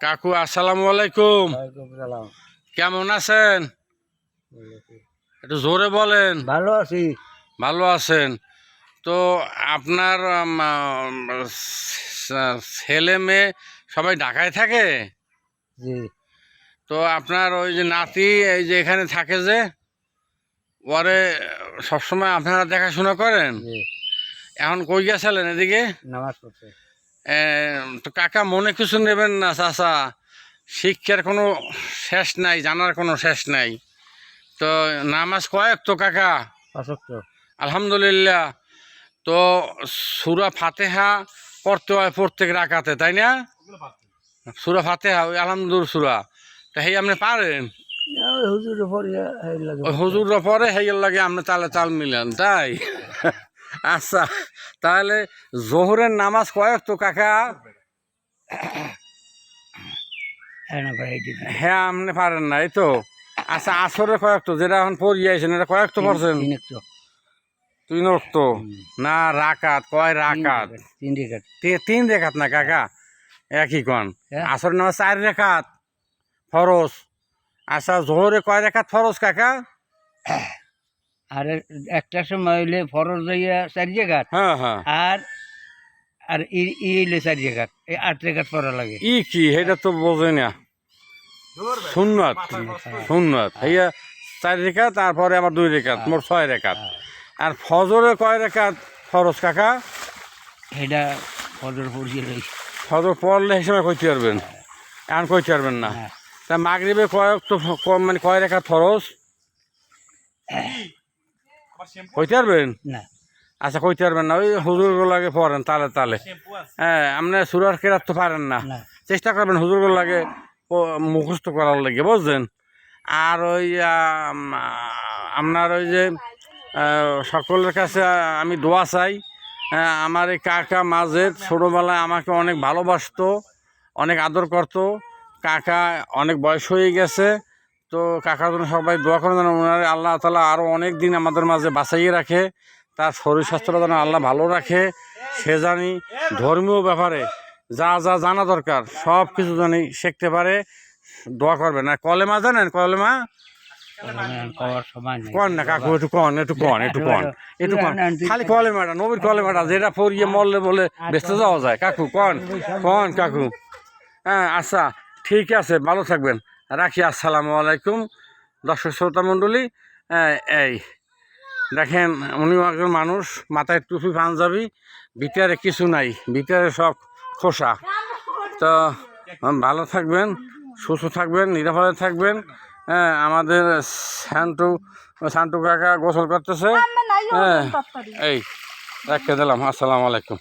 কাকু আসসালামু আলাইকুম। কেমন আছেন? একটু জোরে বলেন। ভালো আছি। ভালো আছেন। তো আপনার ছেলে মেয়ে সবাই ঢাকায় থাকে? জি। তো আপনার ওই যে নাতি এই যে এখানে থাকে যে ওরে সবসময় আপনারা দেখাশোনা করেন? জি। এখন কই গেছিলেন এদিকে? নামাজ পড়ছে তো কাকা মনে কিছু নেবেন না চাচা? শিক্ষার কোনো শেষ নাই জানার কোনো শেষ নাই। তো নামাজ কয়েক তো কাকা? আলহামদুলিল্লাহ। তো সুরা ফাতেহা পড়তে হয় প্রত্যেক রাখাতে তাই না? সুরা ফাতেহা ওই আলহামদুল সুরা। তা হেই আপনি পারেন? হুজুর পরে হেগের লাগে আপনি তালে তাল মিলেন তাই? আচ্ছা তাহলে জোহরের নামাজ কয়েক তো কাকা? হ্যাঁ হ্যাঁ আপনি পারেন না এই তো। আচ্ছা আসরে কয়েক তো যেটা এখন পড়িয়ে আইছেন এটা কয়েক তো পড়ছেন? তিন নক্ত না রাকাত কয় রাকাত? তিন রেখাত। তি- তিন রেখাত না কাকা? একই কন? হ্যাঁ। আসর নামাজ চার রেখাত ফরজ। আচ্ছা জোহরে কয় রেখাত ফরজ কাকা? আর একটা সময় হইলে ফরজ হইয়া চারি জায়গাত হ্যাঁ হ্যাঁ। আর আর ই হইলে চারি জায়গাত এই আট রেখাত পড়া লাগে। ই কি? সেটা তো বোঝে না। সুন্নত সুন্নত। হইয়া চার রেখা তারপরে আমার দুই রেখাত মোট ছয় রেখাত। আর ফজরে কয় রেখাত ফরজ কাকা? এটা ফজর পড়ছিল ফজর পড়লে সেই সময় কইতে পারবেন? এখন কইতে পারবেন না। হ্যাঁ। তা মাগরিবে কয়েক তো মানে কয় রেখাত ফরজ? কইতে পারবেন? না। আচ্ছা কইতে পারবেন না। ওই লাগে পড়েন তালে তালে। হ্যাঁ আপনি সুরার কেরাত তো পারেন না। চেষ্টা করবেন হুজুরগুলো লাগে মুখস্থ করার লাগে বুঝছেন? আর ওই আপনার ওই যে সকলের কাছে আমি দোয়া চাই। আহ, আমার এই কাকা মাঝে ছোটোবেলায় আমাকে অনেক ভালোবাসতো অনেক আদর করতো। কাকা অনেক বয়স হয়ে গেছে। তো কাকার জন্য সবাই দোয়া করেন যেন ওনার আল্লাহ তালা আরও অনেক দিন আমাদের মাঝে বাঁচাইয়ে রাখে, তার শরীর স্বাস্থ্যটা যেন আল্লাহ ভালো রাখে। সে জানি ধর্মীয় ব্যাপারে যা যা জানা দরকার, সব কিছু জানি শিখতে পারে। দোয়া করবেন। আর কলেমা জানেন? কলেমা? কন না কাকু, একটু কন একটু কন একটু কন, একটু যেটা মরলে বলে যাওয়া যায়। কাকু, কন কন কাকু। হ্যাঁ আচ্ছা ঠিক আছে, ভালো থাকবেন। রাখি আসসালামু আলাইকুম। দর্শক শ্রোতা মণ্ডলী এই দেখেন উনিও একজন মানুষ মাথায় টুপি পাঞ্জাবি ভিতরে কিছু নাই ভিতরে সব খোসা। তো ভালো থাকবেন সুস্থ থাকবেন নিরাপদে থাকবেন। হ্যাঁ আমাদের শান্টু শান্টু কাকা গোসল করতেছে। হ্যাঁ এই রাখতে দিলাম আসসালামু আলাইকুম।